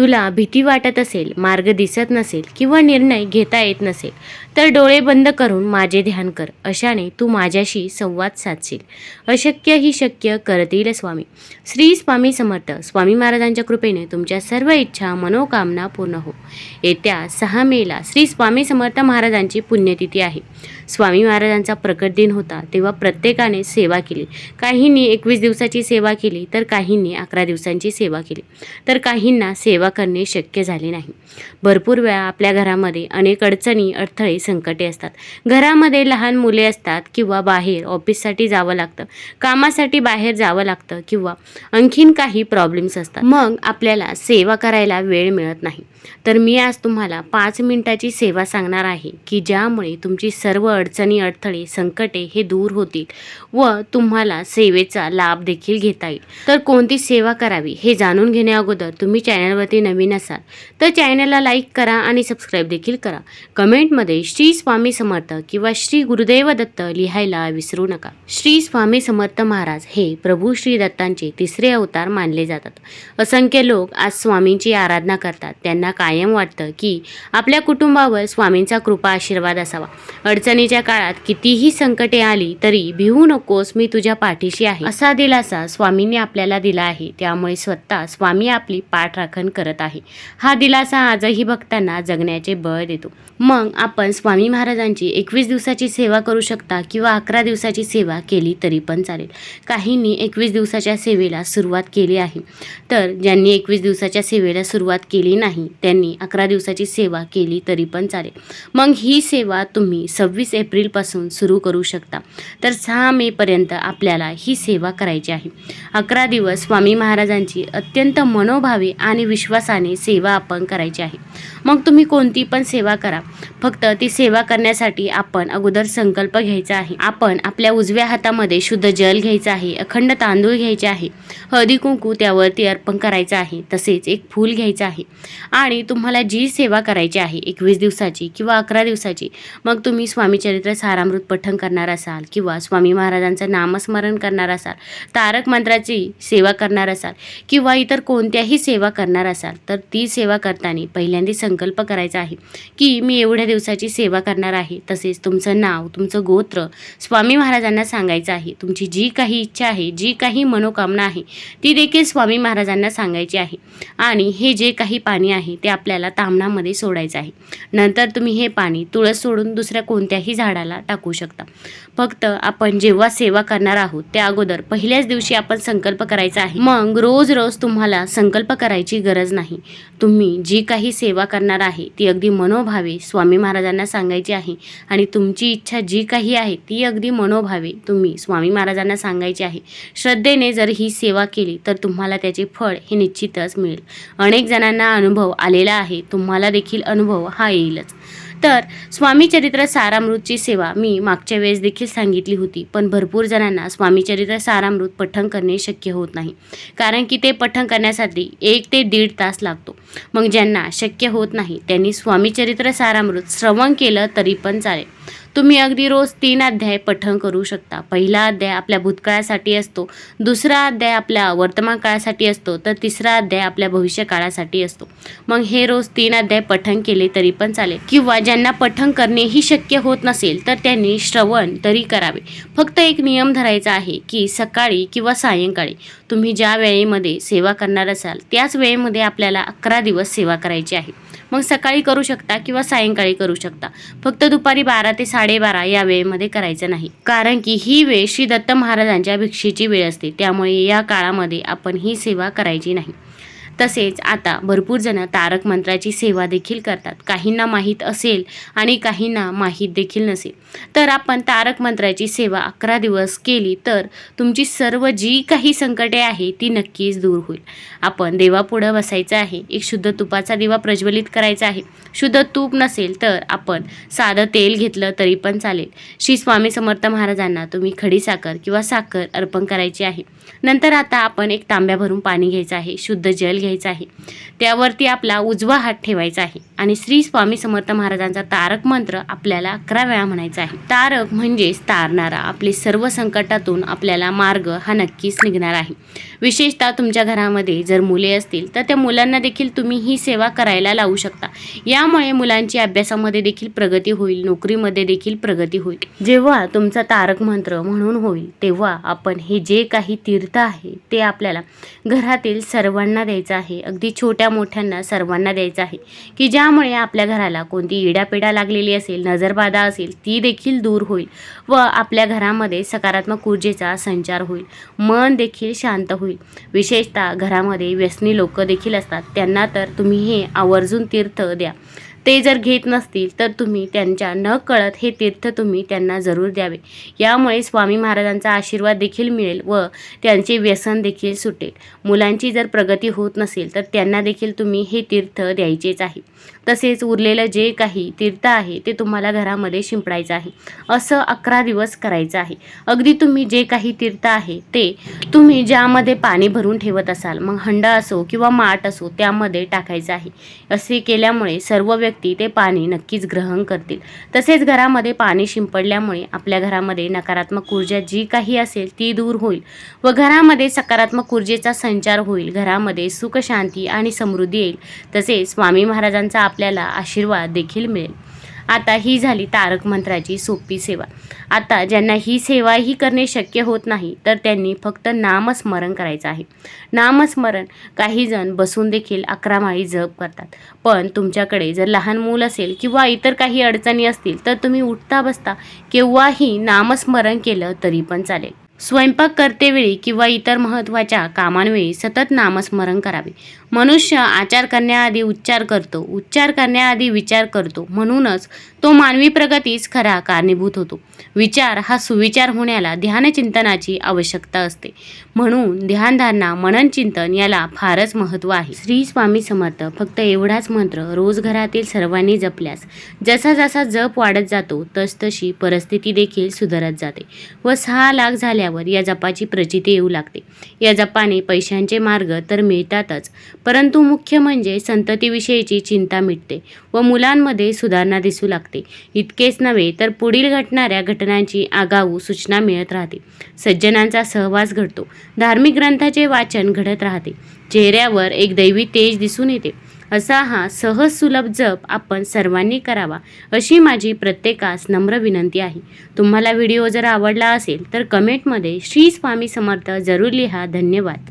तुला भीती वाटत असेल मार्ग दिसत नसेल किंवा निर्णय घेता येत नसेल तर डोळे बंद करून माझे ध्यान कर अशाने तू माझ्याशी संवाद साधशील. अशक्य ही शक्य करतील स्वामी. श्री स्वामी समर्थ. स्वामी महाराजांच्या कृपेने तुमच्या सर्व इच्छा मनोकामना पूर्ण हो. येत्या सहा मेला श्री स्वामी समर्थ महाराजांची पुण्यतिथी आहे. स्वामी महाराजांचा प्रकट दिन होता तेव्हा प्रत्येकाने सेवा केली. काहींनी एकवीस दिवसाची सेवा केली तर काहींनी अकरा दिवसांची सेवा केली. तर काहींना सेवा करणे शक्य झाले नाही. भरपूर वेळा आपल्या घरामध्ये अनेक अडचणी अडथळे संकटे असतात. घरामध्ये लहान मुले असतात किंवा बाहेर ऑफिससाठी जावं लागतं कामासाठी बाहेर जावं लागतं किंवा आणखीन काही प्रॉब्लेम्स असतात. मग आपल्याला सेवा करायला वेळ मिळत नाही. तर मी आज तुम्हाला पाच मिनिटाची सेवा सांगणार आहे की ज्यामुळे तुमची सर्व अडचणी अडथळे संकटे हे दूर होतील व तुम्हाला सेवेचा लाभ देखील घेता येईल. तर कोणती सेवा करावी हे जाणून घेण्याअगोदर तुम्ही चॅनलवरती नवीन असाल तर चॅनलला लाईक करा आणि सबस्क्राईब देखील करा. कमेंटमध्ये श्री स्वामी समर्थ किंवा श्री गुरुदेव दत्त लिहायला विसरू नका. श्री स्वामी समर्थ महाराज हे प्रभू श्री दत्तांचे तिसरे अवतार मानले जातात. असंख्य लोक आज स्वामींची आराधना करतात. त्यांना कायम वाटतं की आपल्या कुटुंबावर स्वामींचा कृपा आशीर्वाद असावा. अडचणी अडचणीच्या काळात कितीही संकटे आली तरी भिवू नकोस मी तुझ्या पाठीशी आहे. असा दिलासा स्वामींनी आपल्याला दिला आहे. त्यामुळे स्वतः स्वामी आपली पाठराखण करत आहे. हा दिलासा आजही भक्तांना जगण्याचे बळ देतो. मग आपण स्वामी महाराजांची एकवीस दिवसाची सेवा करू शकता किंवा अकरा दिवसाची सेवा केली तरी पण चालेल. काहींनी एकवीस दिवसाच्या सेवेला सुरुवात केली आहे. तर ज्यांनी एकवीस दिवसाच्या सेवेला सुरुवात केली नाही त्यांनी अकरा दिवसाची सेवा केली तरी पण चालेल. मग ही सेवा तुम्ही सव्वीस एप्रिलपासून सुरू करू शकता. तर सहा मेपर्यंत आपल्याला ही सेवा करायची आहे. अकरा दिवस स्वामी महाराजांची अत्यंत मनोभावे आणि विश्वासाने सेवा आपण करायची आहे. मग तुम्ही कोणती पण सेवा करा. फक्त ती सेवा करण्यासाठी आपण अगोदर संकल्प घ्यायचा आहे. आपण आपल्या उजव्या हातामध्ये शुद्ध जल घ्यायचं आहे अखंड तांदूळ घ्यायचे आहे हळदी कुंकू त्यावरती अर्पण करायचं आहे तसेच एक फूल घ्यायचं आहे. आणि तुम्हाला जी सेवा करायची आहे एकवीस दिवसाची किंवा अकरा दिवसाची मग तुम्ही स्वामी चरित्र सारामृत पठण करणार असाल किंवा स्वामी महाराजांचं नामस्मरण करणार असाल तारक मंत्राची सेवा करणार असाल किंवा इतर कोणत्याही सेवा करणार असाल तर ती सेवा करताना पहिल्यांदा संकल्प करायचा आहे की मी एवढ्या दिवसाची सेवा करणार आहे. तसेच तुमचं नाव तुमचं गोत्र स्वामी महाराजांना सांगायचं आहे. तुमची जी काही इच्छा आहे जी काही मनोकामना आहे ती देखील स्वामी महाराजांना सांगायची आहे. आणि हे जे काही पाणी आहे ते आपल्याला तामणामध्ये सोडायचं आहे. नंतर तुम्ही हे पाणी तुळस सोडून दुसऱ्या कोणत्याही झाडाला टाकू शकता. फक्त आपण जेव्हा सेवा करणार आहोत त्या अगोदर पहिल्याच दिवशी आपण संकल्प करायचा आहे. मग रोज रोज तुम्हाला संकल्प करायची गरज नाही. तुम्ही जी काही सेवा करणार आहे ती अगदी मनोभावे स्वामी महाराजांना सांगायची आहे आणि तुमची इच्छा जी काही आहे ती अगदी मनोभावे तुम्ही स्वामी महाराजांना सांगायची आहे. श्रद्धेने जर ही सेवा केली तर तुम्हाला त्याचे फळ हे निश्चितच मिळेल. अनेक जणांना अनुभव आलेला आहे तुम्हाला देखील अनुभव हा येईलच. तर स्वामीचरित्र सारामृतची सेवा मी मागच्या वेळेस देखील सांगितली होती. पण भरपूर जणांना स्वामीचरित्र सारामृत पठण करणे शक्य होत नाही. कारण की ते पठण करण्यासाठी एक ते दीड तास लागतो. मग ज्यांना शक्य होत नाही त्यांनी स्वामीचरित्र सारामृत श्रवण केलं तरी पण चालेल. तुम्ही अगदी रोज तीन अध्याय पठण करू शकता. पहिला अध्याय आपल्या भूतकाळासाठी असतो दुसरा अध्याय आपल्या वर्तमान काळासाठी असतो तर तिसरा अध्याय आपल्या भविष्य काळासाठी असतो. मग हे रोज तीन अध्याय पठण केले तरी पण चालेल. किंवा ज्यांना पठण करणेही शक्य होत नसेल तर त्यांनी श्रवण तरी करावे. फक्त एक नियम धरायचा आहे की सकाळी किंवा सायंकाळी तुम्ही ज्या वेळेमध्ये सेवा करणार असाल त्याच वेळेमध्ये आपल्याला अकरा दिवस सेवा करायची आहे. मग सकाळी करू शकता किंवा सायंकाळी करू शकता. फक्त दुपारी बारा ते साडेबारा या वेळेमध्ये करायचं नाही. कारण की ही वेळ श्री दत्त महाराजांच्या भिक्षेची वेळ असते. त्यामुळे या काळामध्ये आपण ही सेवा करायची नाही. तसेच आता भरपूर जण तारक मंत्राची सेवा देखील करतात. काहींना माहीत असेल आणि काहींना माहीत देखील नसेल. तर आपण तारक मंत्राची सेवा अकरा दिवस केली तर तुमची सर्व जी काही संकटे आहे ती नक्कीच दूर होईल. आपण देवापुढं बसायचं आहे. एक शुद्ध तुपाचा दिवा प्रज्वलित करायचा आहे. शुद्ध तूप नसेल तर आपण साधं तेल घेतलं तरी पण चालेल. श्री स्वामी समर्थ महाराजांना तुम्ही खडी साखर किंवा साखर अर्पण करायची आहे. नंतर आता आपण एक तांब्या भरून पाणी घ्यायचं आहे. शुद्ध जल घ्यायचं घ्यायचा आहे. त्यावरती आपला उजवा हात ठेवायचा आहे आणि श्री स्वामी समर्थ महाराजांचा तारक मंत्र आपल्याला अकरा वेळा म्हणायचा आहे. तारक म्हणजेच तारणारा आपले सर्व संकटातून आपल्याला मार्ग हा नक्कीच निघणार आहे. विशेषतः तुमच्या घरामध्ये जर मुले असतील तर त्या मुलांना देखील तुम्ही ही सेवा करायला लावू शकता. यामुळे मुलांची अभ्यासामध्ये देखील प्रगती होईल नोकरीमध्ये देखील प्रगती होईल. जेव्हा तुमचा तारक मंत्र म्हणून होईल तेव्हा आपण हे जे काही तीर्थ आहे ते आपल्याला घरातील सर्वांना द्यायचं आहे. अगदी छोट्या मोठ्यांना सर्वांना द्यायचं आहे. की ज्यामुळे आपल्या घराला कोणती इडापिडा लागलेली असेल नजरबाधा असेल ती देखील दूर होईल व आपल्या घरामध्ये सकारात्मक ऊर्जेचा संचार होईल. मन देखील शांत होईल. विशेषतः घरामध्ये व्यसनी लोक देखील असतात. त्यांना तर तुम्ही हे आवर्जून तीर्थ द्या. ते जर घेत नसतील तर तुम्ही त्यांच्या न कळत हे तीर्थ तुम्ही त्यांना जरूर द्यावे. यामुळे स्वामी महाराजांचा आशीर्वाद देखील मिळेल व त्यांचे व्यसन देखील सुटेल. मुलांची जर प्रगती होत नसेल तर त्यांना देखील तुम्ही हे तीर्थ द्यायचेच आहे. तसेच उरलेलं जे काही तीर्थ आहे ते तुम्हाला घरामध्ये शिंपडायचं आहे. असं अकरा दिवस करायचं आहे. अगदी तुम्ही जे काही तीर्थ आहे ते तुम्ही ज्यामध्ये पाणी भरून ठेवत असाल मग हंडा असो किंवा माठ असो त्यामध्ये टाकायचं आहे. असे केल्यामुळे सर्व व्यक्ती ते पाणी नक्कीच ग्रहण करतील. तसेच घरामध्ये पाणी शिंपडल्यामुळे आपल्या घरामध्ये नकारात्मक ऊर्जा जी काही असेल ती दूर होईल व घरामध्ये सकारात्मक ऊर्जेचा संचार होईल. घरामध्ये सुख शांती आणि समृद्धी येईल. तसेच स्वामी महाराजांचा आपल्याला आशीर्वाद देखील मिळेल. आता ही झाली तारक मंत्राची सोपी सेवा. आता ज्यांना ही सेवाही करणे शक्य होत नाही तर त्यांनी फक्त नामस्मरण करायचं आहे. नामस्मरण काही जण बसून देखील अकरा माळी जप करतात. पण तुमच्याकडे जर लहान मूल असेल किंवा इतर काही अडचणी असतील तर तुम्ही उठता बसता केव्हाही नामस्मरण केलं तरी पण चालेल. स्वयंपाक करतेवेळी किंवा इतर महत्त्वाच्या कामांवेळी सतत नामस्मरण करावे. मनुष्य आचार करण्याआधी उच्चार करतो उच्चार करण्याआधी विचार करतो. म्हणूनच तो मानवी प्रगतीस खरा कारणीभूत होतो. विचार हा सुविचार होण्याला ध्यानचिंतनाची आवश्यकता असते. म्हणून ध्यानधारणा मनन चिंतन याला फारच महत्त्व आहे. श्री स्वामी समर्थ फक्त एवढाच मंत्र रोज घरातील सर्वांनी जपल्यास जसा जसा जप वाढत जातो तसतशी परिस्थिती देखील सुधारत जाते व सहा लाख झाल्यावर या जपाची प्रचिती येऊ लागते. या जपाने पैशांचे मार्ग तर मिळतातच परंतु मुख्य म्हणजे संततीविषयीची चिंता मिटते व मुलांमध्ये सुधारणा दिसू लागते. इतकेच नव्हे तर पुढील घटणाऱ्या घटनांची आगाऊ सूचना मिळत राहते. सज्जनांचा सहवास घडतो. धार्मिक ग्रंथाचे वाचन घडत राहते. चेहऱ्यावर एक दैवी तेज दिसून येते. असा हा सहज सुलभ जप आपण सर्वांनी करावा अशी माझी प्रत्येकास नम्र विनंती आहे. तुम्हाला व्हिडिओ जर आवडला असेल तर कमेंटमध्ये श्री स्वामी समर्थ जरूर लिहा. धन्यवाद.